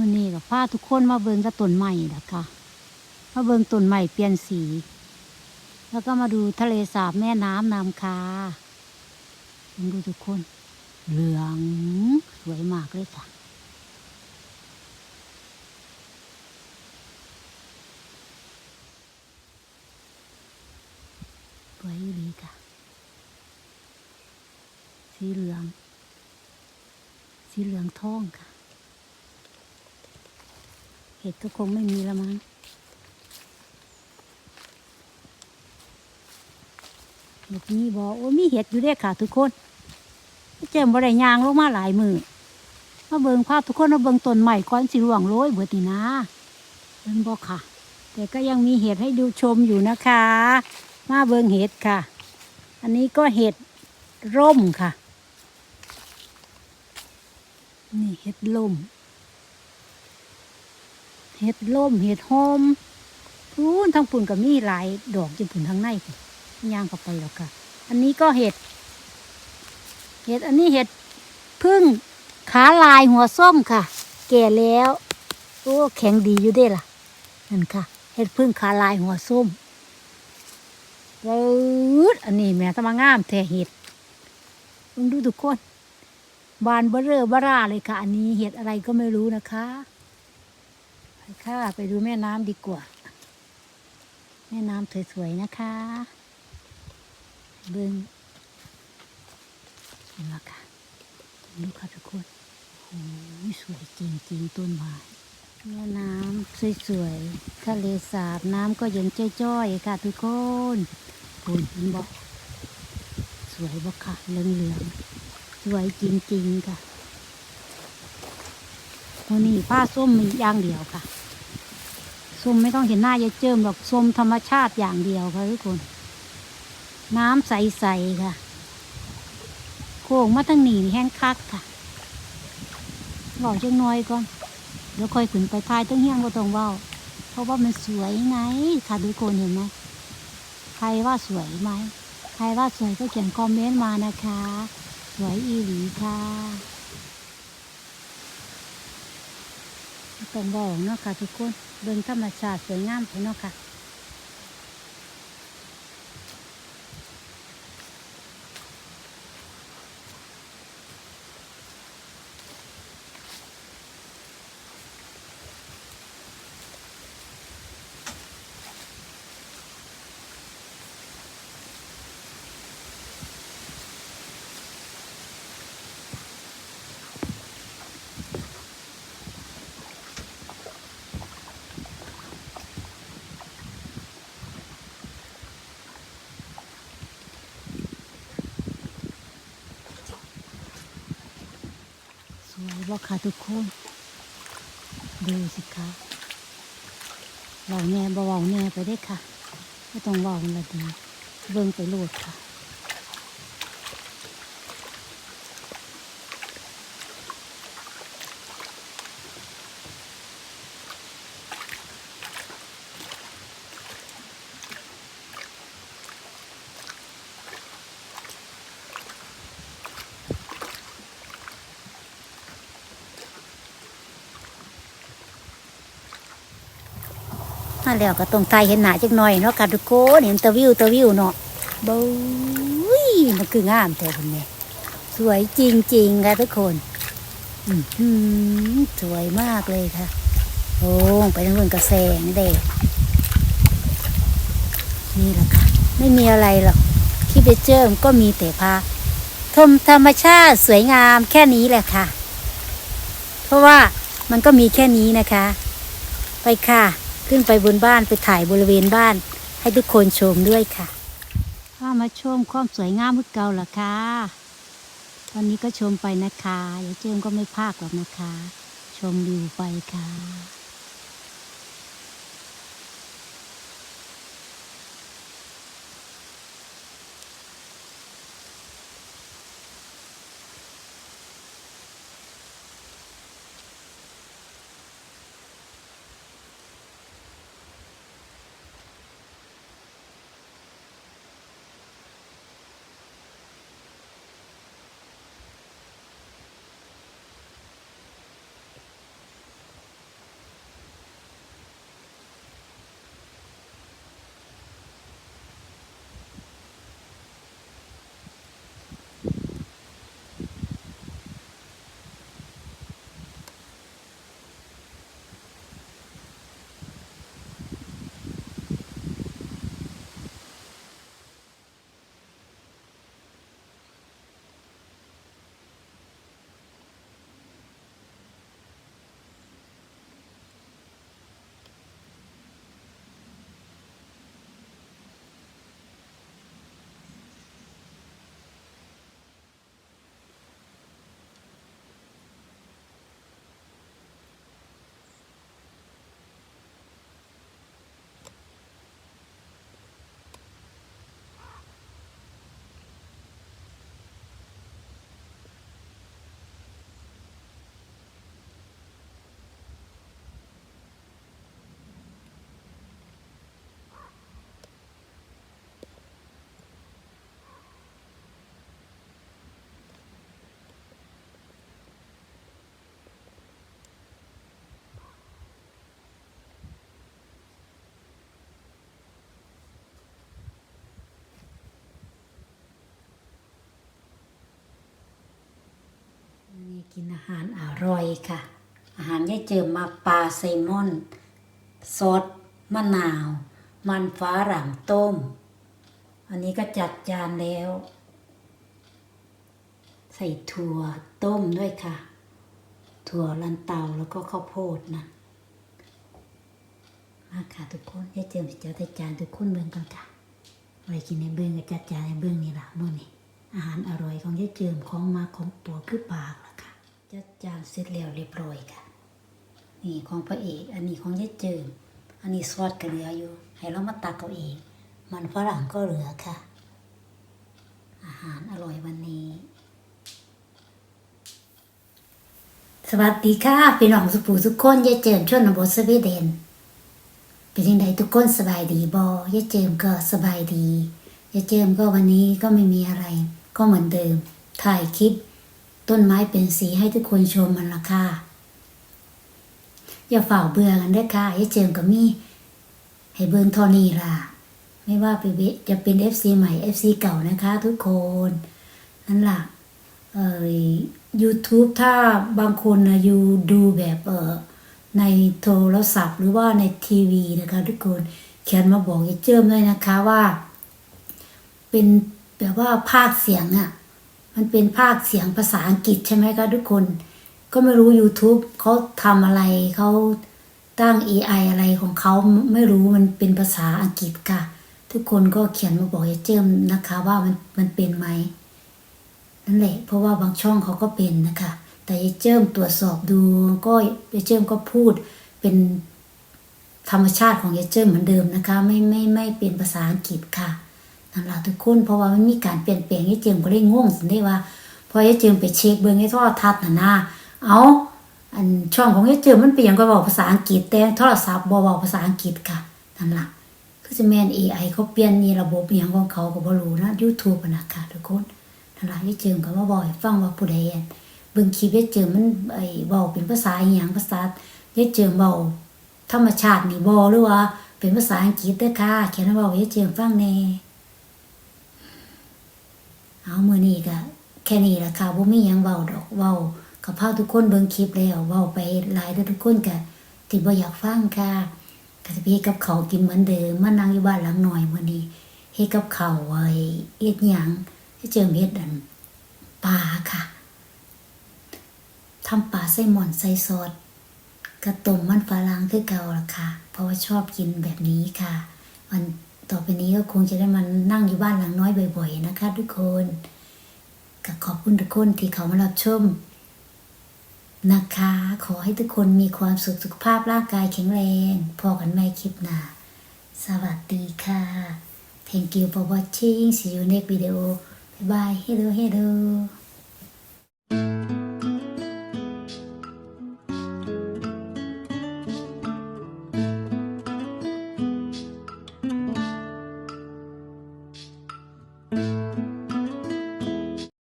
วันนี้ก็พาทุกคนมาเบิ่งกับต้นใหม่นะคะมาเบิ่งต้นใหม่เปลี่ยนสี แล้วก็มาดูทะเลสาบแม่น้ำนามคาดูทุกคน เหลืองสวยมากเลยค่ะสวยดีค่ะ สีเหลือง สีเหลืองทองค่ะ ห็ดก็คงไม่มีแล้วมั้งเห็ดมีบอโอ้มีเห็ดอยู่ด้อค่ะ ทุกคนเจมบริยางลงมาหลายมือมาเบิงภาพทุกคนมาเบิงต้นใหม่ก้อนสีหลวงโรยเบิดนี่นะเบิงบอค่ะ แต่ก็ยังมีเห็ดให้ดูชมอยู่นะคะ มาเบิงเห็ดค่ะ อันนี้ก็เห็ดร่มค่ะ นี่เห็ดล่ม เห็ดล่มเห็ดหอมพูนทั้งปุ่นกับมีหลายดอกจนปุ่นทั้งในย่างเข้าไปแล้วค่ะ อันนี้ก็เห็ด เห็ดอันนี้เห็ดพึ่งขาลายหัวส้มค่ะ แก่แล้วโอ้แข็งดีอยู่เด้ล่ะนั่นค่ะ เห็ดพึ่งขาลายหัวส้มวืดอันนี้แม่ตมางามแท้เห็ดมึงดูทุกคน บานเบอเรอเบอร่าเลยค่ะ อันนี้เห็ดอะไรก็ไม่รู้นะคะ ค่ะ ไปดูแม่น้ำดีกว่า แม่น้ำสวยๆนะคะ เบิ้งเห็นล้วค่ะดูค่ะทุกคนโอ้ยสวยจริงๆต้นไม้แม่น้ำสวยๆทะเลสาบน้ำก็เย็นจ้อยๆค่ะทุกคนคุณเห็นบอกสวยบอกค่ะเหลืองๆสวยจริงๆค่ะวันนี้ผ้าส้มมีอย่างเดียวค่ะ มไม่ต้องเห็นหน้ายายเจิมหรอกส้มธรรมชาติอย่างเดียวค่ะทุกคน น้ำใสๆค่ะ โค้งมาทั้งหนีแห้งคักค่ะบอกจังน้อยก่อนเดี๋ยวค่อยขึ้นไปทายตั้งเฮียงก็ต้องเว้าเพราะว่ามันสวยไงค่ะทุกคนเห็นไหมใครว่าสวยไหมใครว่าสวยก็เขียนคอมเมนต์มานะคะ สวยอีหลีค่ะ ต้องบอกเนาะค่ะทุกคนเบิ่งธรรมชาติสวยงามไปเนาะค่ะ ส ว่าค่ะทุกคน ดูสิคะเบาแน่บ่เบาแน่ไปได้ค่ะไม่ต้องเบาละดีเบิ่งไปโลดค่ะ มาแล้วก็ต้องไทยเห็นหน้าจักหน่อยเนาะค่ะทุกคนเห็นตะวิวตะวิวเนาะบู๊ยมันคืองามแต่คนนี้สวยจริง ๆ ค่ะทุกคนอืสวยมากเลยค่ะ โอ้ไปทางเรื่อกระแสนี่เด้นี่แหละค่ะ ไม่มีอะไรหรอกที่ไปเจิมก็มีแต่พาชมธรรมชาติสวยงามแค่นี้แหละค่ะ เพราะว่ามันก็มีแค่นี้นะคะ ไปค่ะ ขึ้นไปบนบ้านไปถ่ายบริเวณบ้าน ให้ทุกคนชมด้วยค่ะข้ามาชมความสวยงามพุทเก่าล่ะค่ะตอนนี้ก็ชมไปนะคะเดี๋ยวเจิมก็ไม่พากหรอกนะคะ ชมวิวไปค่ะ กินอาหารอร่อยค่ะ อาหารยายเจิมมาปลาไซลมอนซอสมะนาว มันฟ้าหลังต้ม อันนี้ก็จัดจานแล้ว ใส่ถั่วต้มด้วยค่ะ ถั่วลันเตาแล้วก็ข้าวโพดนะมาค่ะทุกคนยายเจิมจะจัดจานทุกคนเบิ่งกันค่ะไว้กินในเบื้องก็จัดจานในเบื้องนี่ล่ะมื้อนี้อาหารอร่อยของยายเจิมของมาของปัวคือปาล่ะค่ะ จัดจานเสร็จแล้วเรียบร้อยค่ะ นี่ของพระเอก อันนี้ของยายเจิม อันนี้ซอสก็เหลืออยู่ ให้เรามาตักเอาเอง มันฝรั่งก็เหลือค่ะ อาหารอร่อยวันนี้ สวัสดีค่ะพี่น้องสุภูสุกคนยายเจิมชนบทสวีเดน เป็นยังไงทุกคนสบายดีบอยายเจิมก็สบายดียายเจิมก็วันนี้ก็ไม่มีอะไร ก็เหมือนเดิม ถ่ายคลิป ต้นไม้เป็นสีให้ทุกคนชมมันละค่ะ อย่าฝ่าเบื่อกันเด้ค่ะยายเจิมก็มีให้เบิ่งทอนี้ล่ะ ไม่ว่าไปเจะเป็น FC ใหม่ FC เก่านะคะ ทุกคนนั่นล่ะเอ่อ YouTube ถ้าบางคนนะอยู่ดูแบบเอ่อในโทรศัพท์หรือว่าในทีวีนะคะทุกคนเขียนมาบอกไอย่าเจิมเลยนะคะว่า เป็นแบบว่าภาคเสียงอะ่ะ มันเป็นภาคเสียงภาษาอังกฤษใช่ไหมคะทุกคน ก็ไม่รู้ YouTube เขาทำอะไรเขาตั้ง AI อะไรของเขาไม่รู้มันเป็นภาษาอังกฤษค่ะ ทุกคนก็เขียนมาบอกย่าเจิมนะคะว่ามันมันเป็นไหมนั่นแหละเพราะว่าบางช่องเขาก็เป็นนะคะ แต่ยายเจิมตรวจสอบดูก็ยายเจิมก็พูดเป็นธรรมชาติของยายเจิมเหมือนเดิมนะคะ ไม่ไม่ไม่เป็นภาษาอังกฤษค่ะ นั่นแหละทุกคนเพราะว่ามันมีการเปลี่ยนแปลงยายเจิมก็เลยงงสิได้ว่าพอยายเจิมไปเช็คเบิ่งในโทรทัศน์น่ะนะเอาอันช่องของยายเจิมมันเปลี่ยนก็บอกภาษาอังกฤษแต่โทรศัพท์บ่บอกภาษาอังกฤษค่ะนั่นละคือจะแม่น AI เขาเปลี่ยนนี่ระบบอย่างของเขาก็บ่รู้นะ YouTube อะนะคะทุกคนนั่นล่ะยายเจิมก็มาบ่อกให้ฟังว่าผู้ใดอั่นเบิ่งคลิปยายเจิมมันไอ้เว้าเป็นภาษาอีหยังภาษายายเจิมเว้าธรรมชาตินี่บ่หรือว่าเป็นภาษาอังกฤษเด้อค่ะเขียนมาเว้ายายเจิมฟังแน่ เอามือนี้ก็แค่นี้ละค่ะบ่มีหยังเว้าดอกเว้ากับพาทุกคนเบิ่งคลิปแล้วเว้าไปหลายเด้อทุกคนก็ที่บ่อยากฟังค่ะก็สิไปเฮ็ดกับเขากินเหมือนเดิมมานั่งอยู่บ้านหลังหน้อยมื้อนี้เฮ็ดกับเขาไว้เฮ็ดหยังเจอเม็ดอันปลาค่ะทำปลาไส้หม่อนใส่ซอสกระต้มมันฝรั่งคือเก่าละค่ะ เพราะว่าชอบกินแบบนี้ค่ะวัน ต่อไปนี้ก็คงจะได้มานั่งอยู่บ้านหลังน้อยบ่อย ๆ นะคะ ทุกคนก็ขอบคุณทุกคนที่เขามารับชมนะคะ ขอให้ทุกคนมีความสุขสุขภาพร่างกายแข็งแรง พอกันใหม่คลิปหนาสวัสดีค่ะ Thank you for watching. See you next video. Bye bye. Hello, hello.